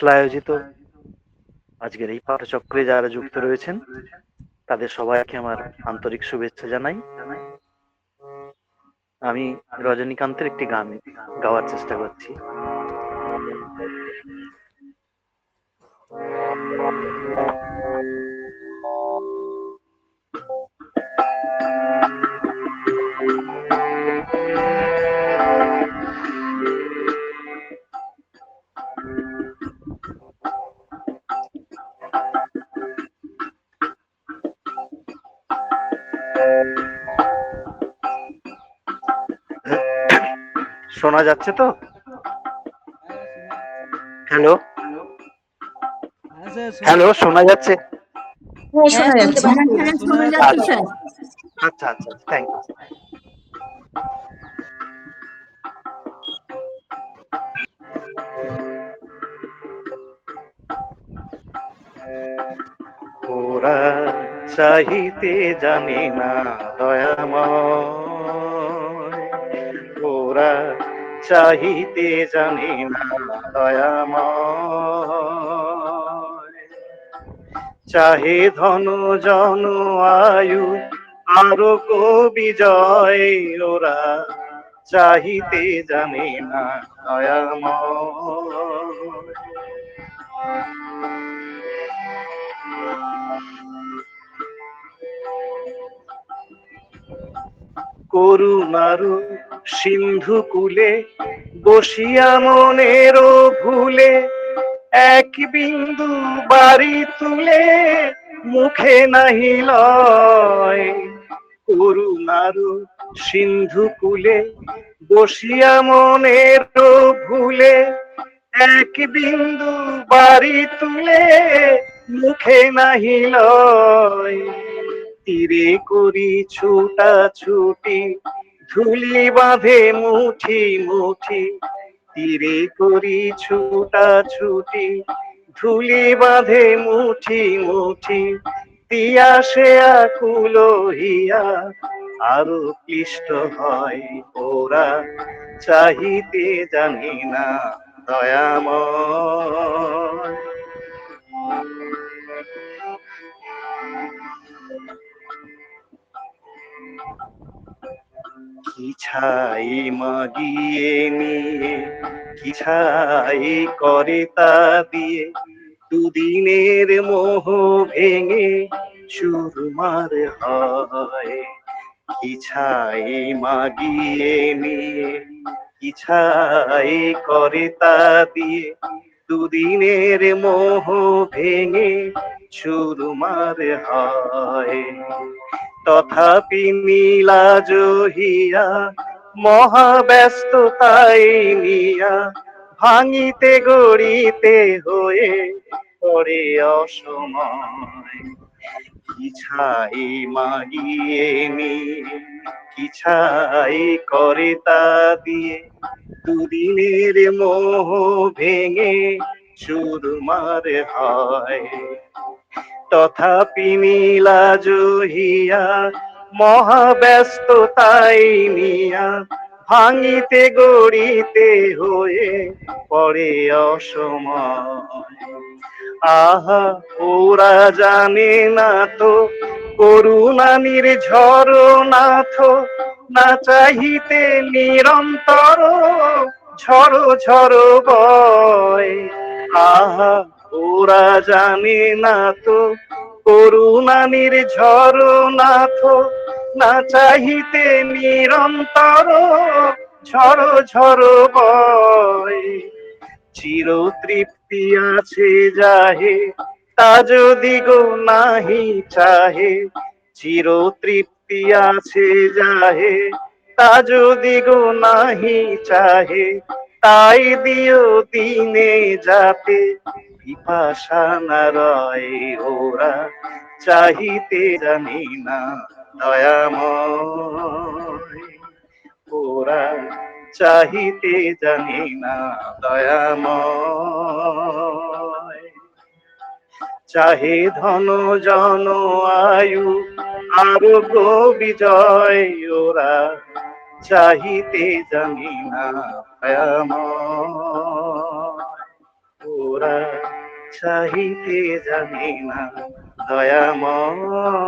খোসলা আয়োজিত আজকের এই পাঠচক্রে যারা যুক্ত রয়েছেন, তাদের সবাইকে আমার আন্তরিক শুভেচ্ছা জানাই। আমি রজনীকান্তের একটি গান গাওয়ার চেষ্টা করছি। শোনা যাচ্ছে তো? হ্যালো। হ্যালো শোনা যাচ্ছে। আচ্ছা আচ্ছা থ্যাংক ইউ ওরা চাহিতে জানে না দয়াময়। ওরা চাহিতে জানে না, দয়াময়। চাহে ধন, জন, আয়ু, আরও বিজয় ওরা চাহিতে জানে না, দয়াময়। করুণারু সিন্ধু কুলে, বসিয়া মনের ভুলে, এক বিন্দু বাড়ি তুলে, মুখে নাহি লয়। করুণারু সিন্ধু কুলে, বসিয়া মনের ভুলে, এক বিন্দু বাড়ি তুলে, মুখে নাহি লয়। তীরে করি ছুটা ছুটি, ধুলি বাঁধে মুঠি মুঠি। তীরে করি ছুটা ছুটি, ধুলি বাঁধে মুঠি মুঠি। তিয়া সে আকুল হিয়া আরও ক্লিষ্ট হয় ওরা। চাহিতে জানি না দয়াময়। ছাই মাগিয়ে নিয়ে, কি ছাই করে তা দিয়ে? দুদিনের মোহ ভেঙে সুরমার হয়, কি ছাই মাগিয়ে নিয়ে কি ছাই করে তা দিয়ে দুদিনের মোহ ভেঙে সুরমার হয়। তথাপি নীলা জহিয়া, মহাব্যস্ততাই নিয়া, ভাঙিতে গড়িতে হয়ে পড়ে অসময়। কি ছাই মাগিয়ে নিয়ে কি ছাই করে তা দিয়ে? দুদিনের মোহ ভেঙে সুরমার হয়। তথাপি নীলা জহিয়া, মহাব্যস্ততাই নিয়া, ভাঙিতে গড়িতে হয়ে পড়ে অসময়। আহা, ওরা জানে না তো করুণা নির্ঝর নাথ না চাহিতে নিরন্তর ঝড়ো ঝড়ো বয়। আহা, ওরা জানে না তো করুণা নির্ঝর নাথ না চাহিতে নিরন্তর ঝড়ো ঝড়ো বয়। চির তৃপ্তি আছে যাহে তা যদি গো নাহি চাহে চির তৃপ্তি আছে যাহে, তা যদি গো নাহি চাহে, তাই দিও দিনে যাতে, পিপাসা না রয় ওরা, চাহিতে জানি না দয়াময়। ওরা চাহিতে জানি না দয়াময়। চাহে ধন, জন, আয়ু আরোগ্য বিজয়, ওরা চাহিতে জানি না ওরা চাহিতে জানি না দয়াময়